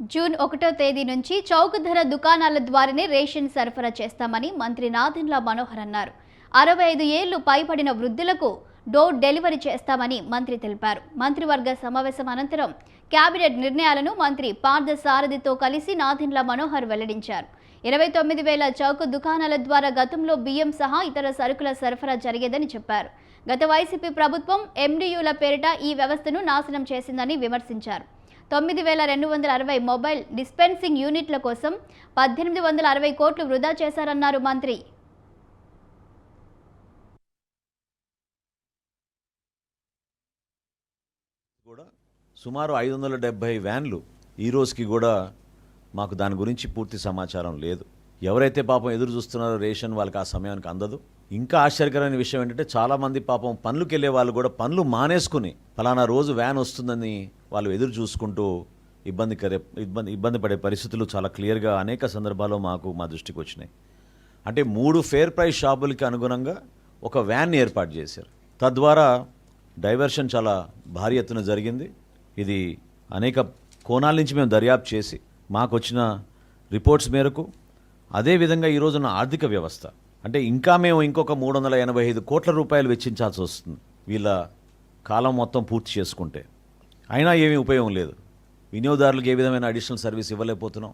June ఒకటో తేదీ నుంచి చౌక ధర దుకాణాల ద్వారానే రేషన్ సరఫరా చేస్తామని మంత్రి నాదెండ్ల మనోహర్ అన్నారు. అరవై ఐదు ఏళ్ళు పైబడిన వృద్ధులకు డోర్ డెలివరీ చేస్తామని మంత్రి తెలిపారు. మంత్రివర్గ సమావేశం అనంతరం కేబినెట్ నిర్ణయాలను మంత్రి పార్థ సారథితో కలిసి నాదెండ్ల మనోహర్ వెల్లడించారు. ఇరవై తొమ్మిది వేల చౌక దుకాణాల ద్వారా గతంలో బియ్యం సహా ఇతర సరుకుల సరఫరా జరిగేదని చెప్పారు. గత వైసీపీ ప్రభుత్వం ఎండియూల పేరిట ఈ వ్యవస్థను నాశనం చేసిందని విమర్శించారు. తొమ్మిది వేల రెండు వందల అరవై మొబైల్ డిస్పెన్సింగ్ యూనిట్ల కోసం పద్దెనిమిది వందల అరవై కోట్లు వృధా చేశారన్నారు మంత్రి. కూడా సుమారు ఐదు వందల డెబ్భై వ్యాన్లు ఈ రోజుకి కూడా మాకు దాని గురించి పూర్తి సమాచారం లేదు. ఎవరైతే పాపం ఎదురు చూస్తున్నారో రేషన్ వాళ్ళకి ఆ సమయానికి అందదు. ఇంకా ఆశ్చర్యకరమైన విషయం ఏంటంటే చాలామంది పాపం పనులకు వెళ్ళే వాళ్ళు కూడా పనులు మానేసుకుని ఫలానా రోజు వ్యాన్ వస్తుందని వాళ్ళు ఎదురు చూసుకుంటూ ఇబ్బంది కరే ఇబ్బంది ఇబ్బంది పడే పరిస్థితులు చాలా క్లియర్గా అనేక సందర్భాల్లో మాకు మా దృష్టికి వచ్చినాయి. అంటే మూడు ఫేర్ ప్రైస్ షాపులకి అనుగుణంగా ఒక వ్యాన్ ఏర్పాటు చేశారు. తద్వారా డైవర్షన్ చాలా భారీ ఎత్తున జరిగింది. ఇది అనేక కోణాల నుంచి మేము దర్యాప్తు చేసి మాకు వచ్చిన రిపోర్ట్స్ మేరకు అదేవిధంగా ఈ రోజున ఆర్థిక వ్యవస్థ. అంటే ఇంకా మేము ఇంకొక మూడు వందల ఎనభై ఐదు కోట్ల రూపాయలు వెచ్చించాల్సి వస్తుంది వీళ్ళ కాలం మొత్తం పూర్తి చేసుకుంటే. అయినా ఏమీ ఉపయోగం లేదు. వినియోగదారులకు ఏ విధమైన అడిషనల్ సర్వీస్ ఇవ్వలేకపోతున్నాం.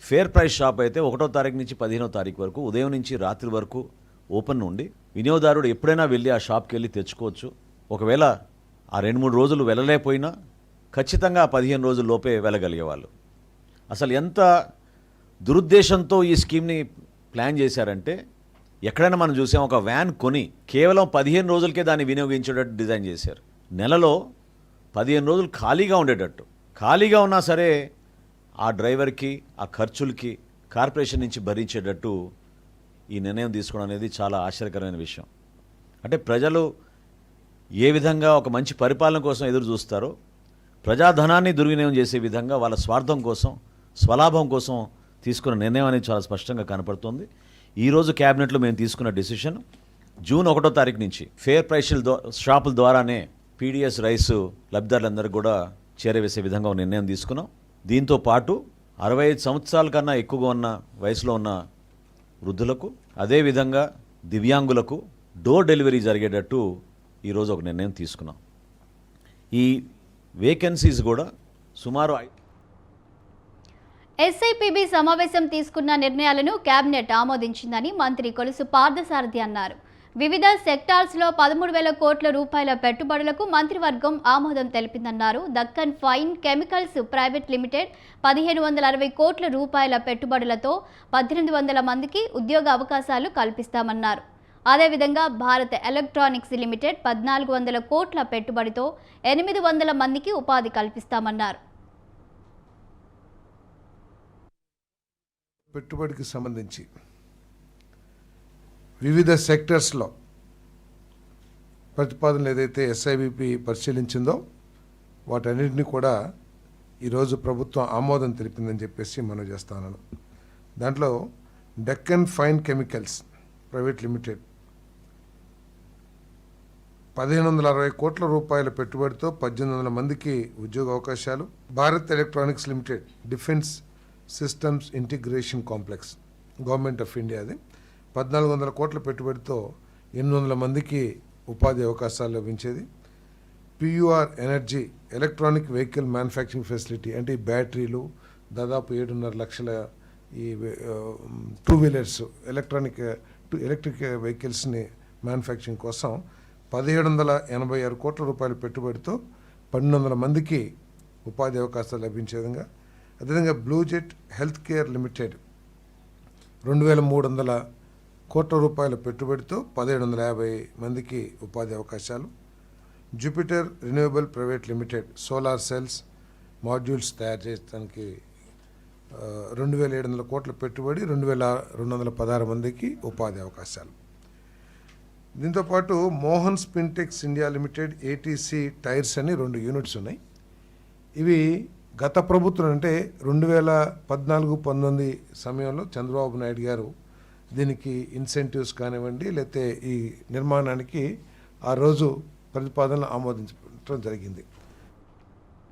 ఫేర్ ప్రైస్ షాప్ అయితే ఒకటో తారీఖు నుంచి పదిహేనో తారీఖు వరకు ఉదయం నుంచి రాత్రి వరకు ఓపెన్ ఉండి వినియోగదారుడు ఎప్పుడైనా వెళ్ళి ఆ షాప్కి వెళ్ళి తెచ్చుకోవచ్చు. ఒకవేళ ఆ రెండు మూడు రోజులు వెళ్ళలేకపోయినా ఖచ్చితంగా ఆ పదిహేను రోజుల లోపే వెళ్ళగలిగేవాళ్ళు. అసలు ఎంత దురుద్దేశంతో ఈ స్కీమ్ని ప్లాన్ చేశారంటే ఎక్కడైనా మనం చూసాం ఒక వ్యాన్ కొని కేవలం పదిహేను రోజులకే దాన్ని వినియోగించేటట్టు డిజైన్ చేశారు. నెలలో పదిహేను రోజులు ఖాళీగా ఉండేటట్టు. ఖాళీగా ఉన్నా సరే ఆ డ్రైవర్కి ఆ ఖర్చులకి కార్పొరేషన్ నుంచి భరించేటట్టు ఈ నిర్ణయం తీసుకోవడం అనేది చాలా ఆశ్చర్యకరమైన విషయం. అంటే ప్రజలు ఏ విధంగా ఒక మంచి పరిపాలన కోసం ఎదురు చూస్తారో ప్రజాధనాన్ని దుర్వినియోగం చేసే విధంగా వాళ్ళ స్వార్థం కోసం స్వలాభం కోసం తీసుకున్న నిర్ణయం అనేది చాలా స్పష్టంగా కనపడుతుంది. ఈరోజు క్యాబినెట్లో మేము తీసుకున్న డెసిషన్ జూన్ ఒకటో తారీఖు నుంచి ఫేర్ ప్రైస్ల షాపుల ద్వారానే పీడిఎస్ రైస్ లబ్ధిదారులందరికీ కూడా చేరవేసే విధంగా ఒక నిర్ణయం తీసుకున్నాం. దీంతో పాటు అరవై ఐదు సంవత్సరాల కన్నా ఎక్కువగా ఉన్న వయసులో ఉన్న వృద్ధులకు అదేవిధంగా దివ్యాంగులకు డోర్ డెలివరీ జరిగేటట్టు ఈరోజు ఒక నిర్ణయం తీసుకున్నాం. ఈ వేకెన్సీస్ కూడా సుమారు ఐ- ఎస్ఐపిబి సమావేశం తీసుకున్న నిర్ణయాలను కేబినెట్ ఆమోదించిందని మంత్రి కొలుసు పార్థసారథి అన్నారు. వివిధ సెక్టార్స్లో పదమూడు వేల కోట్ల రూపాయల పెట్టుబడులకు మంత్రివర్గం ఆమోదం తెలిపిందన్నారు. Deccan fine chemicals private limited పదిహేను వందల అరవై కోట్ల రూపాయల పెట్టుబడులతో పద్దెనిమిది వందల మందికి ఉద్యోగ అవకాశాలు కల్పిస్తామన్నారు. అదేవిధంగా భారత్ ఎలక్ట్రానిక్స్ లిమిటెడ్ పద్నాలుగు వందల కోట్ల పెట్టుబడితో ఎనిమిది వందల మందికి ఉపాధి కల్పిస్తామన్నారు. పెట్టుబడికి సంబంధించి వివిధ సెక్టర్స్లో ప్రతిపాదనలు ఏదైతే ఎస్ఐబిపి పరిశీలించిందో వాటన్నిటిని కూడా ఈరోజు ప్రభుత్వం ఆమోదం తెలిపిందని చెప్పేసి మనం చేస్తాను. దాంట్లో Deccan fine chemicals private limited పదిహేను వందల అరవై కోట్ల రూపాయల పెట్టుబడితో పద్దెనిమిది వందల మందికి ఉద్యోగ అవకాశాలు. Bharat electronics limited defence systems integration complex government of ఇండియాది పద్నాలుగు వందల కోట్ల పెట్టుబడితో ఎనిమిది వందల మందికి ఉపాధి అవకాశాలు లభించేది. PUR energy electronic vehicle manufacturing facility అంటే ఈ బ్యాటరీలు దాదాపు ఏడున్నర లక్షల ఈ టూ వీలర్స్ ఎలక్ట్రానిక్ ఎలక్ట్రిక్ వెహికల్స్ని మ్యానుఫ్యాక్చరింగ్ కోసం పదిహేడు వందల ఎనభై ఆరు కోట్ల రూపాయల పెట్టుబడితో పన్నెండు వందల మందికి ఉపాధి అవకాశాలు లభించే విధంగా అదేవిధంగా బ్లూజెట్ హెల్త్ కేర్ లిమిటెడ్ రెండు వేల మూడు వందల కోట్ల రూపాయల పెట్టుబడితో పదిహేడు వందల యాభై మందికి ఉపాధి అవకాశాలు. Jupiter renewable private limited solar cells modules తయారు చేయడానికి రెండు వేల ఏడు వందల కోట్ల పెట్టుబడి రెండు వేల రెండు వందల పదహారు మందికి ఉపాధి అవకాశాలు. దీంతోపాటు Mohan Spintex India limited ATC tyres అని రెండు యూనిట్స్ ఉన్నాయి. ఇవి గత ప్రభుత్వం అంటే రెండు వేల పద్నాలుగు పంతొమ్మిది సమయంలో చంద్రబాబు నాయుడు గారు దీనికి ఇన్సెంటివ్స్ కానివ్వండి లేకపోతే ఈ నిర్మాణానికి ఆ రోజు ప్రతిపాదనలు ఆమోదించడం జరిగింది.